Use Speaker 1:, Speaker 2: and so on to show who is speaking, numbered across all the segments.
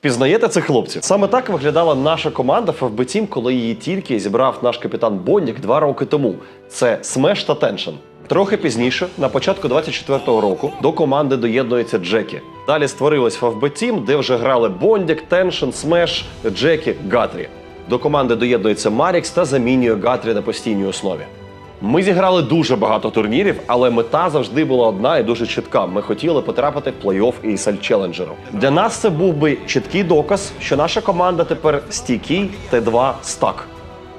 Speaker 1: Впізнаєте цих хлопців? Саме так виглядала наша команда FFB Team, коли її тільки зібрав наш капітан Боннік два роки тому. Це Smash та Tension. Трохи пізніше, на початку 24-го року, до команди доєднується Джекі. Далі створилось FFB Team, де вже грали Бондік, Tension, Smash, Джекі, Гатрі. До команди доєднується Марікс та замінює Гатрі на постійній основі. Ми зіграли дуже багато турнірів, але мета завжди була одна і дуже чітка. Ми хотіли потрапити в плей-офф ESL Challenger. Для нас це був би чіткий доказ, що наша команда тепер стійкий Т2 стак.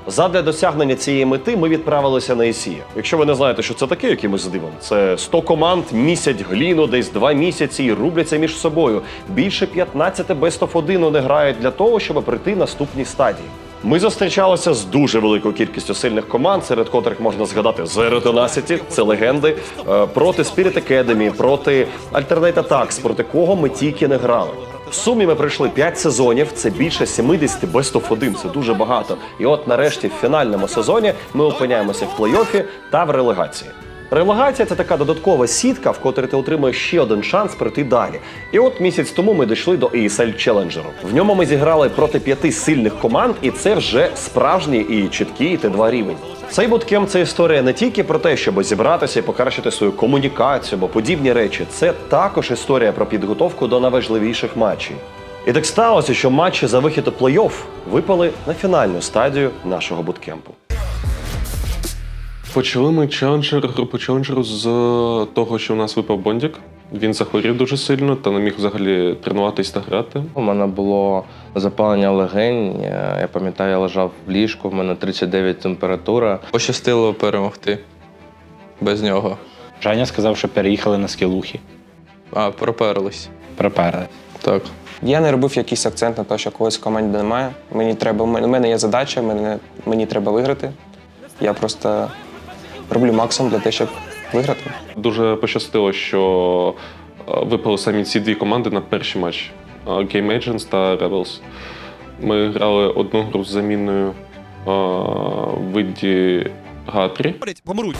Speaker 1: Задля досягнення цієї мети ми відправилися на ІСІ. Якщо ви не знаєте, що це таке, якимось дивом, це 100 команд місять гліну десь два місяці і рубляться між собою. Більше 15 Best of 1 вони грають для того, щоб прийти наступній стадії. Ми зустрічалися з дуже великою кількістю сильних команд, серед котрих можна згадати Zero Tenacity, це легенди, е, проти Spirit Academy, проти Alternate Attacks, проти кого ми тільки не грали. В сумі ми пройшли 5 сезонів, це більше 70 Best of 1, це дуже багато. І от нарешті в фінальному сезоні ми опиняємося в плей-офі та в релегації. Релегація це така додаткова сітка, в котрій ти отримуєш ще один шанс пройти далі. І от місяць тому ми дійшли до ESL Challenger. В ньому ми зіграли проти п'яти сильних команд, і це вже справжній і чіткий Т2 рівень. Цей буткемп це історія не тільки про те, щоб зібратися і покращити свою комунікацію або подібні речі. Це також історія про підготовку до найважливіших матчів. І так сталося, що матчі за вихід у плей-офф випали на фінальну стадію нашого буткемпу.
Speaker 2: Почали ми челенджер по челенджеру з того, що у нас випав Бондік. Він захворів дуже сильно та не міг взагалі тренуватись та грати.
Speaker 3: У мене було запалення легень. Я я пам'ятаю, я лежав в ліжку, в мене 39 температура.
Speaker 4: Пощастило перемогти без нього.
Speaker 5: Женя сказав, що переїхали на скілухи.
Speaker 4: А, проперлись.
Speaker 5: Приперли.
Speaker 4: Так.
Speaker 6: Я не робив якийсь акцент на те, що когось в команді немає. Мені треба, у мене- є задача, мене, мені треба виграти. Я просто роблю максимум для того, щоб виграти.
Speaker 2: Дуже пощастило, що е, випали самі ці дві команди на перший матч е, Game Agents та Rebels. Ми грали одну гру з заміною е, в виді Гатрі.
Speaker 1: Помруть.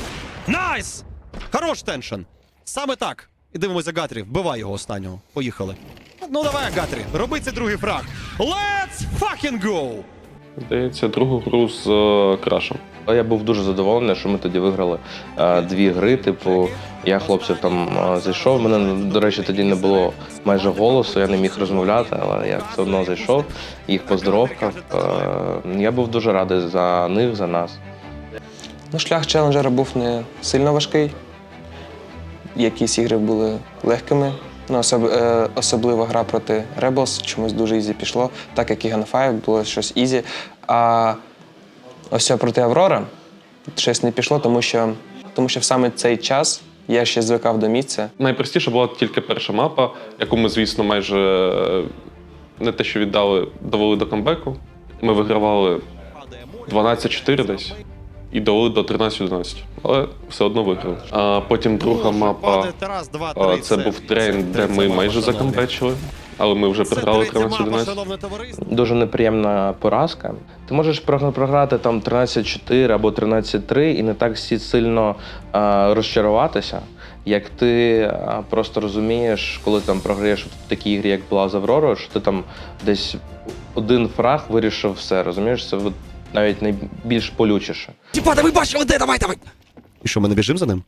Speaker 1: Найс! Хорош теншн. Саме так. І дивимося Гатрі. Вбивай його останнього. Поїхали. Ну давай, Гатрі, роби цей другий фраг. Let's fucking go!
Speaker 2: Здається, другу гру з е, Крашем.
Speaker 3: Я був дуже задоволений, що ми тоді виграли е, дві гри. Типу, я хлопців там е, зайшов. У мене, до речі, тоді не було майже голосу, я не міг розмовляти, але я все одно зайшов, їх поздоровкав. Е, я був дуже радий за них, за нас.
Speaker 6: Ну, шлях челенджера був не сильно важкий. Якісь ігри були легкими. Ну, особ, е, особливо гра проти Rebels чомусь дуже ізі пішло, так як і Gunfire було щось ізі. А ось проти Аврора щось не пішло, тому що, тому що в саме цей час я ще звикав до місця.
Speaker 2: Найпростіша була тільки перша мапа, яку ми, звісно, майже е, не те, що віддали, довели до камбеку. Ми вигравали 12-4 десь і довели до 13-11, але все одно виграли. А потім друга мапа а, це був трейн, де ми майже закамбечили, але ми вже програли 13-11.
Speaker 3: Дуже неприємна поразка. Ти можеш програти там 13-4 або 13-3 і не так всі сильно а, розчаруватися, як ти а, просто розумієш, коли там програєш в такій ігрі, як була з Авророю, що ти там десь один фраг вирішив все. Розумієш, це от навіть найбільш болючіше.
Speaker 1: Тіпа, да ви бачили, де, давай, давай. І що, ми не біжимо за ним?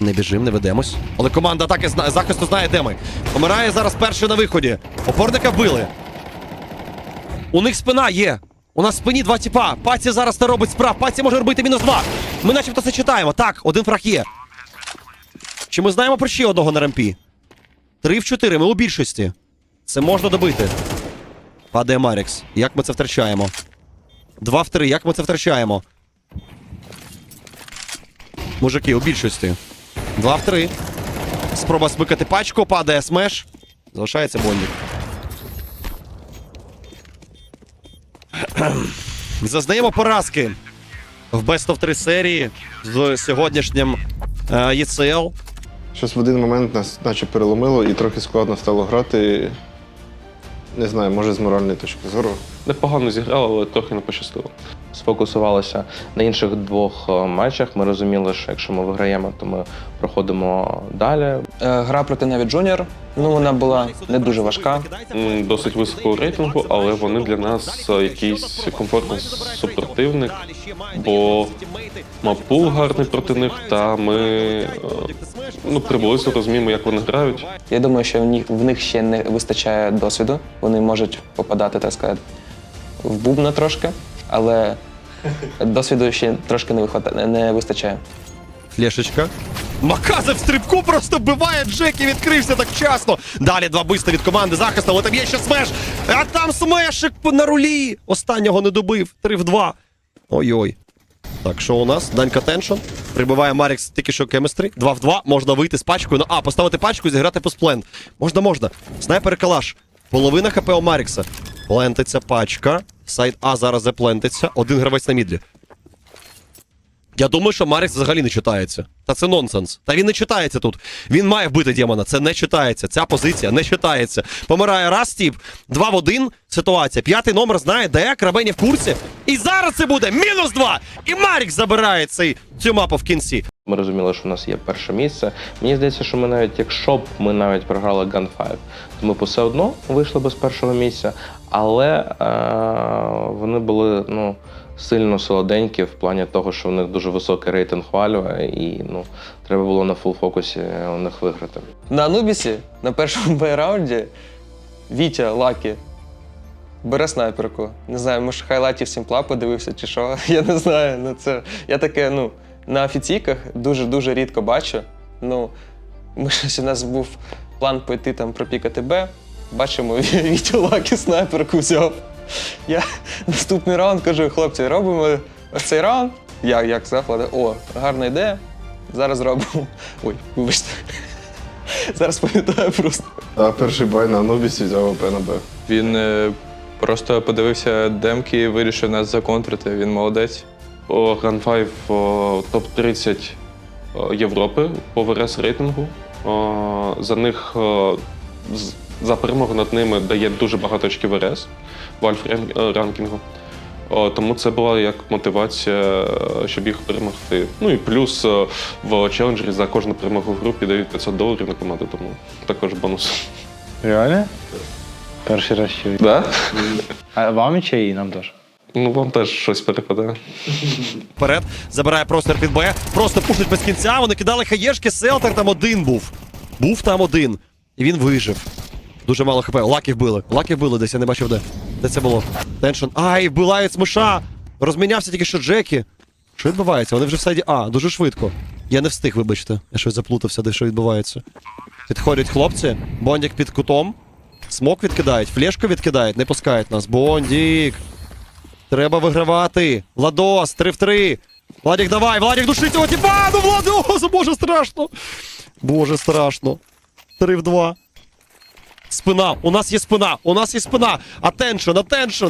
Speaker 1: Не біжимо, не ведемось. Але команда атаки зна... захисту знає, де ми. Помирає зараз перший на виході. Опорника вбили. У них спина є. У нас в спині два тіпа. Паці зараз не робить справ. Паці може робити мінус два. Ми начебто це читаємо. Так, один фраг є. Чи ми знаємо про ще одного на рампі? Три в чотири, ми у більшості. Це можна добити. Падає Марікс. Як ми це втрачаємо? Два в три. Як ми це втрачаємо? Мужики, у більшості. Два в три. Спроба смикати пачку, падає смеш. Залишається Боннік. Зазнаємо поразки в Best of 3 серії з сьогоднішнім е, ECL.
Speaker 7: Щось в один момент нас наче переломило і трохи складно стало грати. Не знаю, може з моральної точки зору.
Speaker 2: Непогано зіграв, але трохи не пощастило.
Speaker 3: Сфокусувалися на інших двох е, матчах. Ми розуміли, що якщо ми виграємо, то ми проходимо далі.
Speaker 6: Е, Гра проти Наві Джуніор, ну вона була не дуже важка.
Speaker 2: Досить високого рейтингу, але вони для нас е, якийсь комфортний супротивник, бо мапул гарний проти них, та ми ну, приблизно розуміємо, як вони грають.
Speaker 6: Я думаю, що в них, в них ще не вистачає досвіду. Вони можуть попадати, так сказати, в бубна трошки, але досвіду ще трошки не, вихвата- не вистачає.
Speaker 1: Флешечка. Маказа в стрибку просто вбиває Джекі, відкрився так вчасно. Далі два биста від команди захисту, але там є ще смеш. А там смешик на рулі. Останнього не добив. 3 в 2. Ой-ой. Так, що у нас? Данька Теншон. Прибиває Марікс тільки що кемістри. 2 в 2. Можна вийти з пачкою. На А, поставити пачку і зіграти постплент. Можна, можна. Снайпер і калаш. Половина хп у Марікса. Плентиться пачка. Сайт А зараз заплентиться. Один гравець на мідлі. Я думаю, що Марікс взагалі не читається. Та це нонсенс. Та він не читається тут. Він має вбити демона. Це не читається. Ця позиція не читається. Помирає раз тіп, два в один ситуація. П'ятий номер знає, де Крабені в курсі. І зараз це буде мінус два. І Марікс забирає цей, цю мапу в кінці.
Speaker 3: Ми розуміли, що у нас є перше місце. Мені здається, що ми навіть, якщо б ми навіть програли Gun 5, то ми б все одно вийшли без першого місця. Але е- вони були ну, сильно солоденькі в плані того, що в них дуже високий рейтинг валює, і ну, треба було на фул фокусі у них виграти.
Speaker 6: На Анубісі на першому Б-раунді Вітя Лакі бере снайперку. Не знаю, може хайлайтів Сімпла подивився чи що. Я не знаю. Ну, це, я таке, ну, на офіційках дуже-дуже рідко бачу. Ну, ми щось у нас був план пойти там пропікати Б. Бачимо, Вітя Лакі снайперку взяв. Я наступний раунд кажу, хлопці, робимо оцей раунд. Я як сказав, о, гарна ідея. Зараз зробимо. Ой, вибачте. Зараз пам'ятаю просто.
Speaker 7: А перший бай на Анубісі взяв ОП на Б.
Speaker 4: Він е, просто подивився демки і вирішив нас законтрити. Він молодець.
Speaker 2: Run 5 топ-30 Європи по ВРС рейтингу. За них за перемогу над ними дає дуже багато очків ВРС в Альф е, ранкінгу. Тому це була як мотивація, е, щоб їх перемогти. Ну і плюс е, в челенджері за кожну перемогу в групі дають 500 доларів на команду, тому також бонус.
Speaker 5: Реально? Перший раз чую.
Speaker 2: Да?
Speaker 5: А вам чи і нам теж?
Speaker 2: Ну вам теж щось перепадає.
Speaker 1: Вперед. Забирає простір під Б. Просто пушить без кінця. Вони кидали хаєшки. Селтер там один був. Був там один. І він вижив. Дуже мало хп. Лаки вбили. Лаки вбили десь, я не бачив де. Де це було? Теншон. Ай, вбивають смиша! Розмінявся тільки що Джекі. Що відбувається? Вони вже в сайді А, дуже швидко. Я не встиг, вибачте. Я щось заплутався, де що відбувається. Підходять хлопці. Бондік під кутом. Смок відкидають, флешку відкидають, не пускають нас. Бондік. Треба вигравати. Владос, 3 в 3. Владік, давай, Владік, души цього тіпа! Ну, Владос, боже, страшно. Боже, страшно. 3 в 2. Спина. У нас є спина. У нас є спина. Атеншн, атеншн.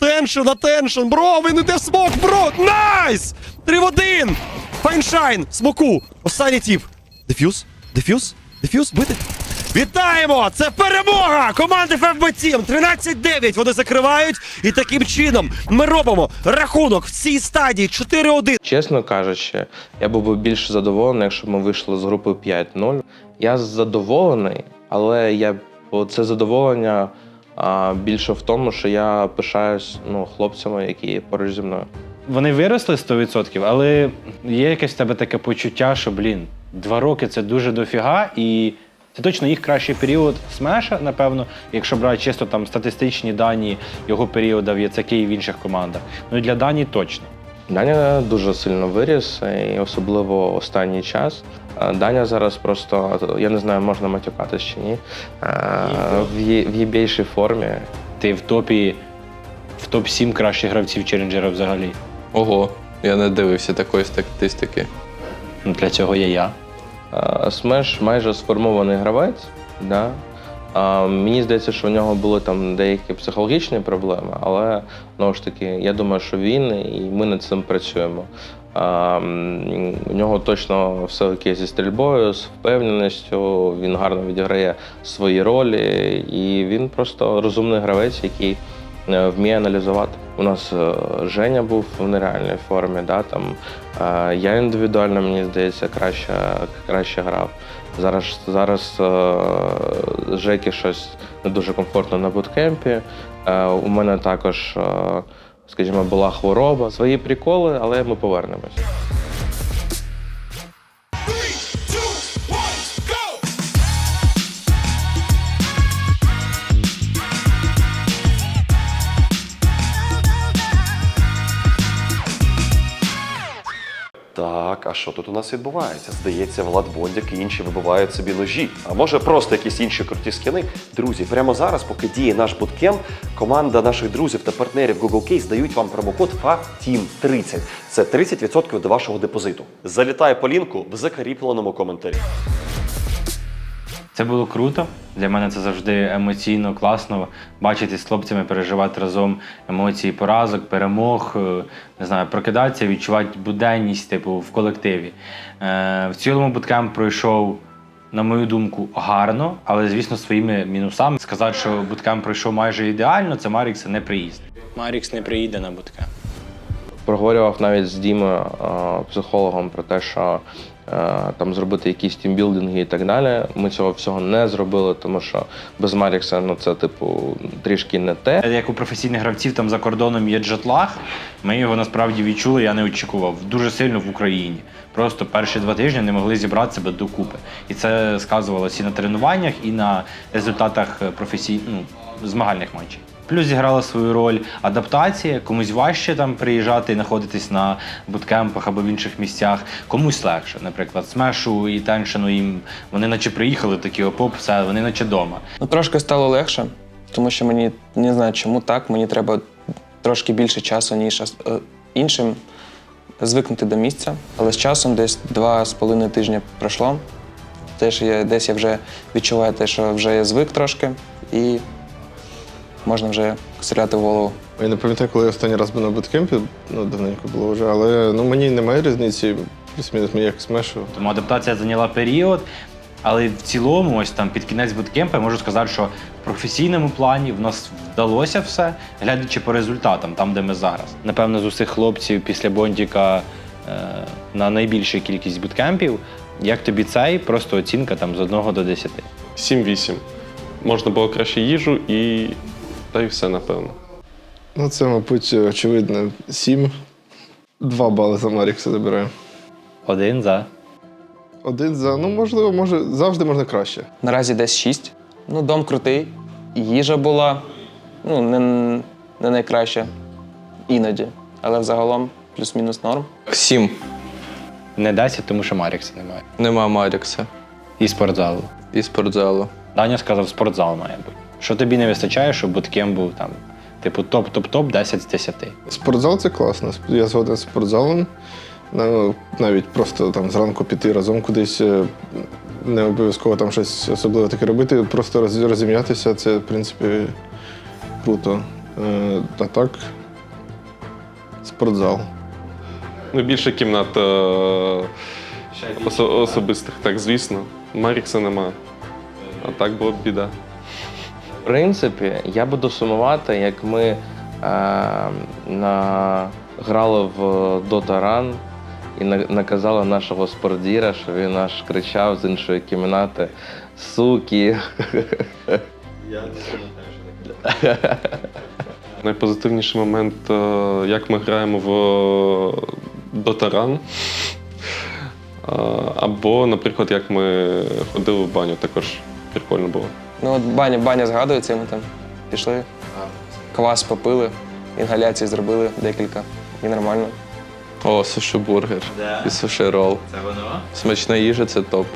Speaker 1: Теншн, атеншн. Бро, він іде в смок, бро. Найс! 3 в 1. Файншайн, смоку. Останній тіп. Дефюз? Дефюз? Дефюз? Бити? Вітаємо! Це перемога команди Team! 13-9 вони закривають. І таким чином ми робимо рахунок в цій стадії 4-1.
Speaker 3: Чесно кажучи, я був би більш задоволений, якщо ми вийшли з групи 5-0. Я задоволений, але я це задоволення а, більше в тому, що я пишаюсь ну, хлопцями, які поруч зі мною.
Speaker 5: Вони виросли 100%, але є якесь в тебе таке почуття, що, блін, два роки це дуже дофіга, і це точно їх кращий період Смеша, напевно, якщо брати чисто там статистичні дані його періода в Яцакі і в інших командах. Ну і для Дані точно.
Speaker 3: Даня дуже сильно виріс, і особливо останній час. Даня зараз просто, я не знаю, можна матюкатись чи ні. В є- в єбейшій формі.
Speaker 5: Ти в топі в топ-7 кращих гравців челенджера взагалі.
Speaker 4: Ого, я не дивився такої статистики.
Speaker 5: Ну, для цього є я.
Speaker 3: Смеш майже сформований гравець. Да? А, мені здається, що в нього були там деякі психологічні проблеми, але знову ж таки, я думаю, що він і ми над цим працюємо. А, у нього точно все окей зі стрільбою, з впевненістю. Він гарно відіграє свої ролі, і він просто розумний гравець, який вміє аналізувати. У нас е, Женя був в нереальній формі. Да, там, е, я індивідуально, мені здається, краще, краще грав. Зараз, зараз е, Жекі щось не дуже комфортно на буткемпі. Е, у мене також, е, скажімо, була хвороба. Свої приколи, але ми повернемось.
Speaker 1: Тут у нас відбувається? Здається, Влад Бондяк і інші вибивають собі ножі. А може просто якісь інші круті скини. Друзі, прямо зараз, поки діє наш буткем, команда наших друзів та партнерів Google Case дають вам промокод FATEAM30. Це 30% до вашого депозиту. Залітає по лінку в закріпленому коментарі.
Speaker 5: Це було круто. Для мене це завжди емоційно, класно бачити з хлопцями, переживати разом емоції поразок, перемог, е, не знаю, прокидатися, відчувати буденність, типу, в колективі. Е, в цілому буткемп пройшов, на мою думку, гарно, але, звісно, своїми мінусами. Сказати, що буткемп пройшов майже ідеально, це Марікса не приїзд. Марікс не приїде на буткемп.
Speaker 3: проговорював навіть з Дімою, е, психологом, про те, що там зробити якісь тімбілдинги і так далі. Ми цього всього не зробили, тому що без Марікса ну це типу трішки не те.
Speaker 5: Як у професійних гравців там за кордоном є джетлаг, ми його насправді відчули, я не очікував. Дуже сильно в Україні. Просто перші два тижні не могли зібрати себе докупи. І це сказувалося і на тренуваннях, і на результатах професій... ну, змагальних матчів. Плюс зіграла свою роль адаптація, комусь важче там приїжджати і знаходитись на буткемпах або в інших місцях, комусь легше. Наприклад, смешу і теншену їм вони наче приїхали, такі опоп, все, вони наче вдома.
Speaker 6: Ну, трошки стало легше, тому що мені не знаю, чому так. Мені треба трошки більше часу, ніж е, іншим звикнути до місця. Але з часом, десь два з половиною тижні пройшло. Теж я, десь я вже відчуваю те, що вже я звик трошки, і можна вже стріляти в голову.
Speaker 7: Я не пам'ятаю, коли я останній раз був на буткемпі, ну давненько було вже, але ну мені немає різниці, плюс-мінус мені як смешу.
Speaker 5: Тому адаптація зайняла період. Але в цілому, ось там під кінець буткемпу, я можу сказати, що в професійному плані в нас вдалося все, глядячи по результатам, там, де ми зараз. Напевно, з усіх хлопців після Бондіка е, на найбільшу кількість буткемпів. Як тобі цей? Просто оцінка там з 1 до 10.
Speaker 2: 7-8. Можна було краще їжу і. Та й все, напевно.
Speaker 7: Ну це, мабуть, очевидно, сім. Два бали за Марікса забираю.
Speaker 5: Один за.
Speaker 7: Один за, ну можливо, може, завжди можна краще.
Speaker 6: Наразі десь шість. Ну, дом крутий, їжа була ну, не, не найкраща іноді, але взагалом плюс-мінус норм.
Speaker 4: Сім.
Speaker 5: Не 10, тому що Марікса немає.
Speaker 4: Нема Марікса
Speaker 5: І спортзалу.
Speaker 4: і спортзалу.
Speaker 5: Даня сказав, спортзал має бути. Що тобі не вистачає, щоб буткемп був там, типу, топ-топ-топ 10 з 10.
Speaker 7: Спортзал це класно. Я згоден з спортзалом. Ну, навіть просто там зранку піти разом кудись, е, не обов'язково там щось особливе таке робити, просто розім'ятися, це, в принципі, круто. Е, А так, спортзал.
Speaker 2: Ну, більше кімнат е, осо- особистих, так, звісно. Марікса нема. А так було б біда.
Speaker 3: В принципі, я буду сумувати, як ми е, на, грали в Dota Run і на, наказали нашого спортдіра, що він аж кричав з іншої кімнати суки.
Speaker 2: Найпозитивніший момент, е, як ми граємо в Дотаран. Або, наприклад, як ми ходили в баню, також прикольно було.
Speaker 6: Ну, от баня, баня згадується, ми там пішли, квас попили, інгаляції зробили декілька. І нормально.
Speaker 4: О, суші бургер і суші рол.
Speaker 5: Це воно?
Speaker 4: Смачна їжа це топ.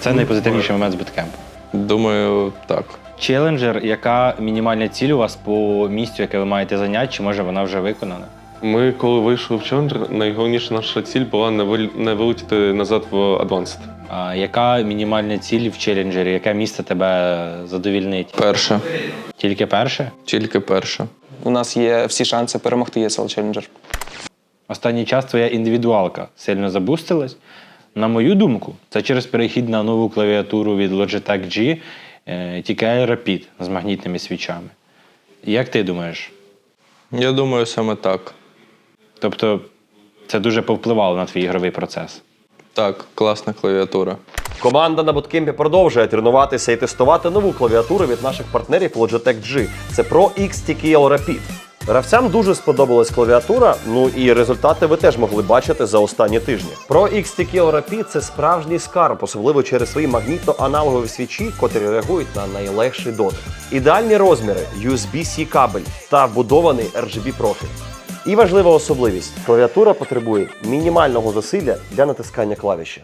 Speaker 5: Це найпозитивніший момент з буткемпу.
Speaker 4: Думаю, так.
Speaker 5: Челенджер, яка мінімальна ціль у вас по місцю, яке ви маєте зайняти, чи може вона вже виконана?
Speaker 2: Ми, коли вийшли в Челенджер, найголовніша наша ціль була не вил- не вилетіти назад в Advanced.
Speaker 5: Яка мінімальна ціль в челенджері? Яке місце тебе задовільнить?
Speaker 4: Перше.
Speaker 5: Тільки перше?
Speaker 4: Тільки перше.
Speaker 6: У нас є всі шанси перемогти ESL Challenger.
Speaker 5: Останній час твоя індивідуалка сильно забустилась. На мою думку, це через перехід на нову клавіатуру від Logitech G е, TKL Rapid з магнітними свічами. Як ти думаєш?
Speaker 4: Я думаю, саме так.
Speaker 5: Тобто це дуже повпливало на твій ігровий процес.
Speaker 4: Так, класна клавіатура.
Speaker 1: Команда на буткемпі продовжує тренуватися і тестувати нову клавіатуру від наших партнерів Logitech G. Це Pro X TKL Rapid. Гравцям дуже сподобалась клавіатура, ну і результати ви теж могли бачити за останні тижні. Pro X Rapid – це справжній скарб, особливо через свої магнітно-аналогові свічі, котрі реагують на найлегший дотик. Ідеальні розміри, USB-C кабель та вбудований RGB профіль. І важлива особливість: клавіатура потребує мінімального зусилля для натискання клавіші.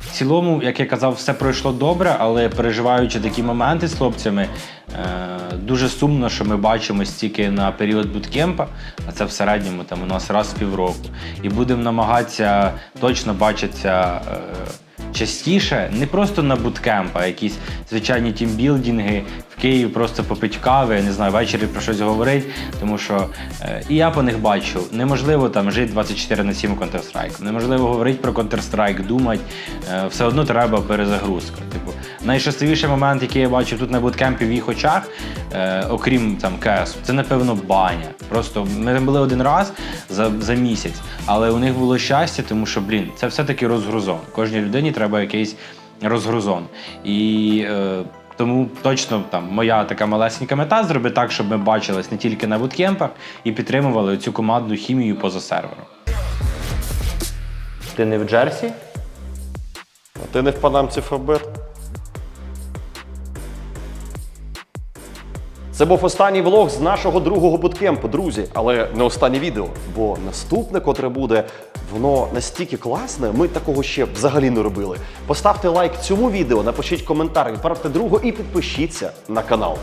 Speaker 5: В цілому, як я казав, все пройшло добре, але переживаючи такі моменти з хлопцями, е, дуже сумно, що ми бачимо стільки на період буткемпа, а це в середньому там у нас раз в півроку. І будемо намагатися точно бачитися. Е, Частіше не просто на буткемп, а якісь звичайні тімбілдинги в Києві просто попить кави, я не знаю, ввечері про щось говорить. Тому що е, і я по них бачу, неможливо там жити 24 на 7 Counter-Strike. Неможливо говорити про Counter-Strike, думати. Е, все одно треба перезагрузка. Типу, найщасливіший момент, який я бачив тут на буткемпі в їх очах, е, окрім там КС, це напевно баня. Просто ми там були один раз за, за місяць, але у них було щастя, тому що, блін, це все-таки розгрузон. Кожній людині треба якийсь розгрузон. І е, тому точно там моя така малесенька мета зробити так, щоб ми бачились не тільки на буткемпах і підтримували цю командну хімію поза сервером.
Speaker 3: Ти не в Джерсі?
Speaker 1: А ти не в панамці Фабет? Це був останній влог з нашого другого буткемпу, друзі, але не останнє відео. Бо наступне, котре буде, воно настільки класне, ми такого ще взагалі не робили. Поставте лайк цьому відео, напишіть коментар, відправте другу і підпишіться на канал.